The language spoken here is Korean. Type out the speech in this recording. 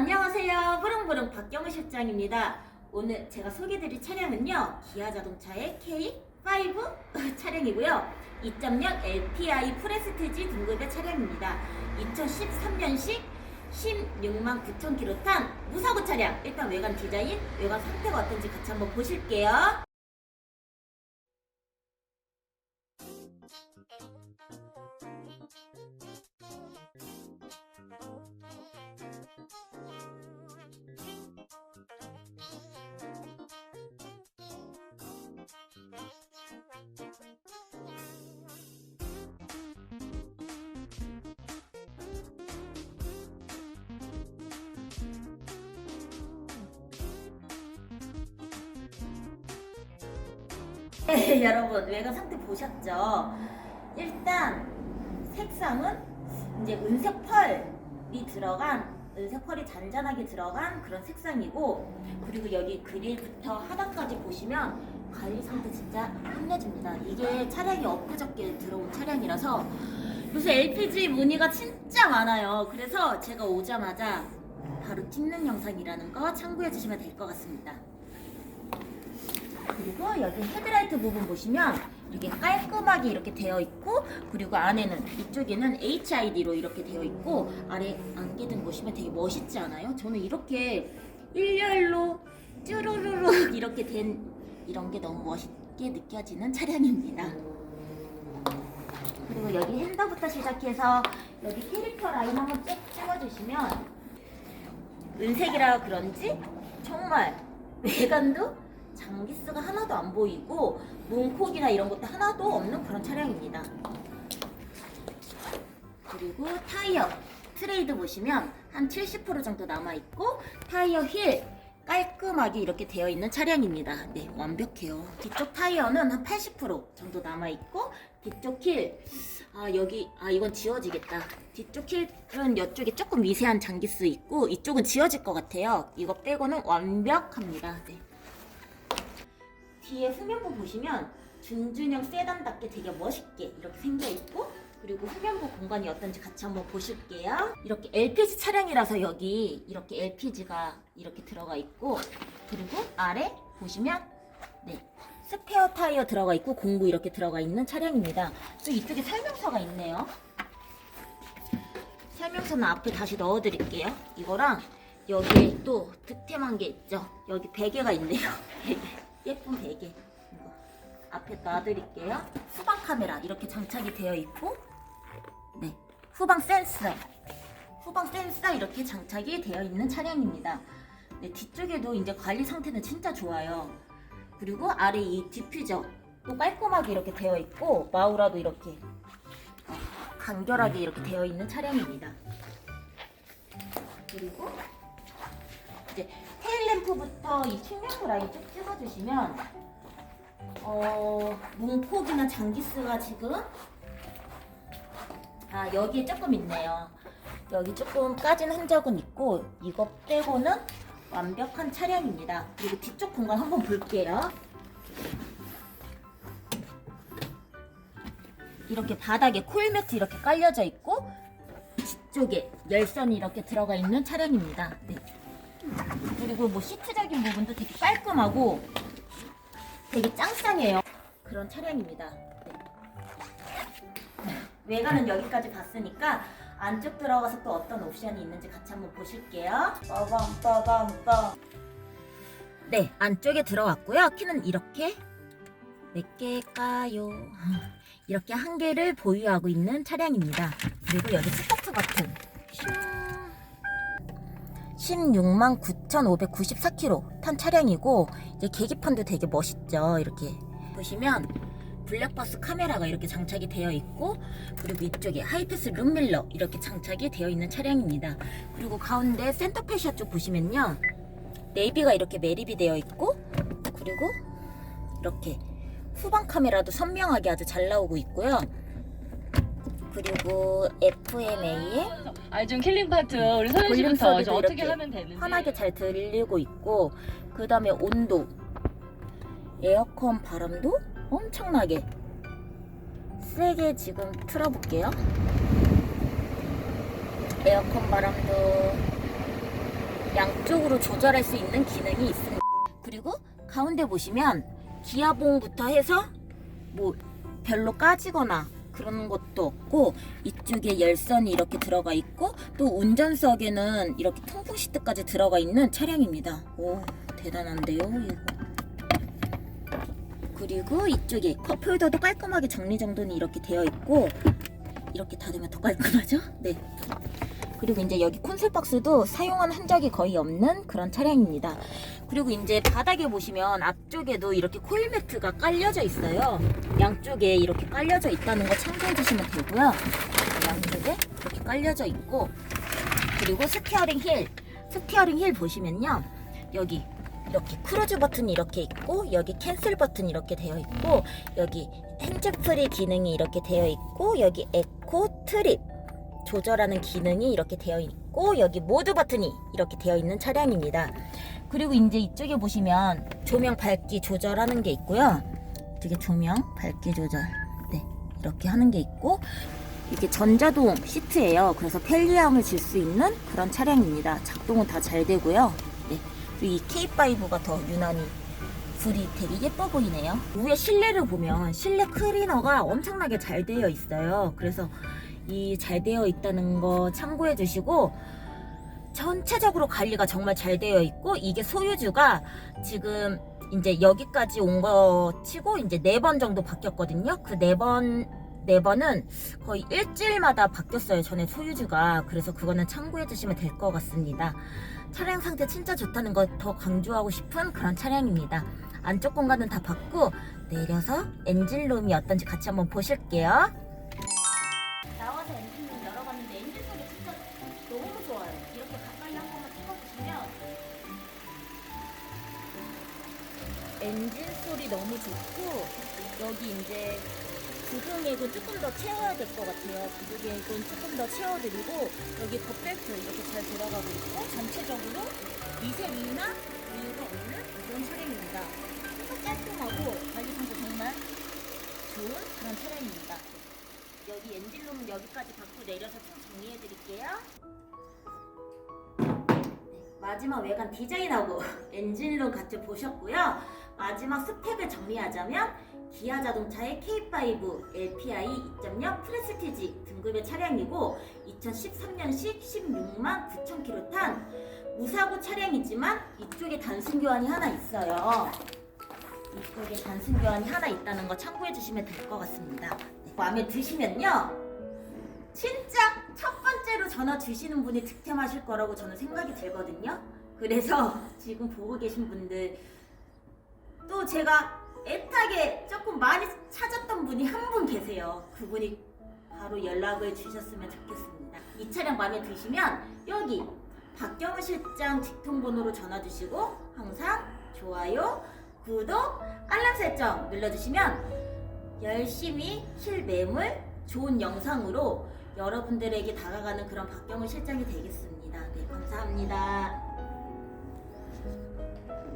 안녕하세요. 부릉부릉 박경우 실장입니다. 오늘 제가 소개드릴 차량은요. 기아 자동차의 K5 차량이고요. 2.0 LPI 프레스티지 등급의 차량입니다. 2013년식 16만 9천 킬로 탄 무사고 차량. 일단 외관 디자인, 외관 상태가 어떤지 같이 한번 보실게요. 여러분 외관 상태 보셨죠? 일단 색상은 이제 은색 펄이 들어간 은색 펄이 잔잔하게 들어간 그런 색상이고 그리고 여기 그릴부터 하단까지 보시면 관리 상태 진짜 끝내줍니다. 이게 차량이 엊그저께 들어온 차량이라서 요새 LPG 문의가 진짜 많아요. 그래서 제가 오자마자 바로 찍는 영상이라는 거 참고해 주시면 될 것 같습니다. 그리고 여기 헤드라이트 부분 보시면 이렇게 깔끔하게 이렇게 되어 있고 그리고 안에는 이쪽에는 HID로 이렇게 되어 있고 아래 안개등 보시면 되게 멋있지 않아요? 저는 이렇게 일렬로 쭈루루루 이렇게 된 이런 게 너무 멋있게 느껴지는 차량입니다. 그리고 여기 핸더부터 시작해서 여기 캐릭터 라인 한번 쭉 찍어주시면 은색이라 그런지 정말 외관도 장기스가 하나도 안 보이고 문콕이나 이런 것도 하나도 없는 그런 차량입니다. 그리고 타이어 트레이드 보시면 한 70% 정도 남아 있고 타이어 힐 깔끔하게 이렇게 되어 있는 차량입니다. 네, 완벽해요. 뒤쪽 타이어는 한 80% 정도 남아 있고 뒤쪽 힐 아, 여기 아 이건 지워지겠다. 뒤쪽 힐은 이쪽에 조금 미세한 장기스 있고 이쪽은 지워질 것 같아요. 이거 빼고는 완벽합니다. 네. 뒤에 후면부 보시면 준준형 세단답게 되게 멋있게 이렇게 생겨 있고 그리고 후면부 공간이 어떤지 같이 한번 보실게요. 이렇게 LPG 차량이라서 여기 이렇게 LPG가 이렇게 들어가 있고 그리고 아래 보시면 네 스페어 타이어 들어가 있고 공구 이렇게 들어가 있는 차량입니다. 또 이쪽에 설명서가 있네요. 설명서는 앞에 다시 넣어드릴게요. 이거랑 여기에 또 득템한 게 있죠. 여기 베개가 있네요. 베개. 예쁜 베개. 이거 앞에 놔드릴게요. 후방 카메라 이렇게 장착이 되어 있고, 네. 후방 센서. 후방 센서 이렇게 장착이 되어 있는 차량입니다. 네, 뒤쪽에도 이제 관리 상태는 진짜 좋아요. 그리고 아래 이 디퓨저 또 깔끔하게 이렇게 되어 있고, 마우라도 이렇게 어, 간결하게 이렇게 되어 있는 차량입니다. 그리고 이제 테일램프부터 이 측면부 라인 쭉 찍어주시면 어 문콕이나 장기스가 지금 아 여기에 조금 있네요. 여기 조금 까진 흔적은 있고 이거 빼고는 완벽한 차량입니다. 그리고 뒤쪽 공간 한번 볼게요. 이렇게 바닥에 콜매트 이렇게 깔려져 있고 뒤쪽에 열선이 이렇게 들어가 있는 차량입니다. 네. 그리고 뭐 시트적인 부분도 되게 깔끔하고 되게 짱짱해요. 그런 차량입니다. 네. 외관은 여기까지 봤으니까 안쪽 들어가서 또 어떤 옵션이 있는지 같이 한번 보실게요. 빠밤 빠밤 빠. 네, 안쪽에 들어왔고요. 키는 이렇게 몇 개일까요? 이렇게 한 개를 보유하고 있는 차량입니다. 그리고 여기 스타트 버튼. 슝. 16만 9,594km 탄 차량이고 이제 계기판도 되게 멋있죠. 이렇게 보시면 블랙박스 카메라가 이렇게 장착이 되어 있고 그리고 이쪽에 하이패스 룸밀러 이렇게 장착이 되어 있는 차량입니다. 그리고 가운데 센터페시아 쪽 보시면요. 네이비가 이렇게 매립이 되어 있고 그리고 이렇게 후방 카메라도 선명하게 아주 잘 나오고 있고요. 그리고 FMA에 아니 좀 킬링 파트. 우리 볼륨 씨부터 좀 어떻게 이렇게 하면 되는지. 환하게 잘 들리고 있고 그 다음에 온도 에어컨 바람도 엄청나게 세게 지금 틀어볼게요. 에어컨 바람도 양쪽으로 조절할 수 있는 기능이 있습니다. 그리고 가운데 보시면 기아봉부터 해서 뭐 별로 까지거나 그런 것도 없고 이쪽에 열선이 이렇게 들어가 있고 또 운전석에는 이렇게 통풍 시트까지 들어가 있는 차량입니다. 오 대단한데요 이거. 그리고 이쪽에 컵홀더도 깔끔하게 정리정돈이 이렇게 되어 있고 이렇게 닫으면 더 깔끔하죠? 네. 그리고 이제 여기 콘솔 박스도 사용한 흔적이 거의 없는 그런 차량입니다. 그리고 이제 바닥에 보시면 앞쪽에도 이렇게 코일 매트가 깔려져 있어요. 양쪽에 이렇게 깔려져 있다는 거 참고해 주시면 되고요. 양쪽에 이렇게 깔려져 있고 그리고 스티어링 힐, 스티어링 힐 보시면요. 여기 이렇게 크루즈 버튼이 이렇게 있고 여기 캔슬 버튼이 이렇게 되어 있고 여기 핸즈프리 기능이 이렇게 되어 있고 여기 에코 트립 조절하는 기능이 이렇게 되어 있고 여기 모드 버튼이 이렇게 되어 있는 차량입니다. 그리고 이제 이쪽에 보시면 조명 밝기 조절하는 게 있고요. 이게 조명 밝기 조절 네 이렇게 하는 게 있고 이게 전자동 시트예요. 그래서 편리함을 줄 수 있는 그런 차량입니다. 작동은 다 잘 되고요. 네 이 K5가 더 유난히 불이 되게 예뻐 보이네요. 위에 실내를 보면 실내 클리너가 엄청나게 잘 되어 있어요. 그래서 이 잘 되어 있다는 거 참고해 주시고 전체적으로 관리가 정말 잘 되어 있고 이게 소유주가 지금 이제 여기까지 온 거 치고 이제 네 번 정도 바뀌었거든요. 그 네 번 네 번은 거의 일주일마다 바뀌었어요. 전에 소유주가 그래서 그거는 참고해 주시면 될 것 같습니다. 차량 상태 진짜 좋다는 거 더 강조하고 싶은 그런 차량입니다. 안쪽 공간은 다 봤고 내려서 엔진룸이 어떤지 같이 한번 보실게요. 엔진 소리 너무 좋고 여기 이제 부등액은 조금 더 채워야 될 것 같아요. 부등액은 조금 더 채워드리고 여기 겉벨트 이렇게 잘 들어가고 있고 전체적으로 미세미나 이유가 없는 그런 차량입니다. 깔끔하고 관리상도 정말 좋은 그런 차량입니다. 여기 엔진룸은 여기까지 받고 내려서 총 정리해 드릴게요. 네, 마지막 외관 디자인하고 엔진룸 같이 보셨고요. 마지막 스펙을 정리하자면 기아 자동차의 K5 LPI 2.0 프레스티지 등급의 차량이고 2013년식 16만 9천 킬로 탄 무사고 차량이지만 이쪽에 단순 교환이 하나 있어요. 이쪽에 단순 교환이 하나 있다는 거 참고해 주시면 될 것 같습니다. 네, 마음에 드시면요. 진짜 첫 번째로 전화 주시는 분이 득템하실 거라고 저는 생각이 들거든요. 그래서 지금 보고 계신 분들 또 제가 애타게 조금 많이 찾았던 분이 한 분 계세요. 그분이 바로 연락을 주셨으면 좋겠습니다. 이 차량 마음에 드시면 여기 박경우 실장 직통번호로 전화 주시고 항상 좋아요, 구독, 알람 설정 눌러주시면 열심히 실매물 좋은 영상으로 여러분들에게 다가가는 그런 박경우 실장이 되겠습니다. 네, 감사합니다.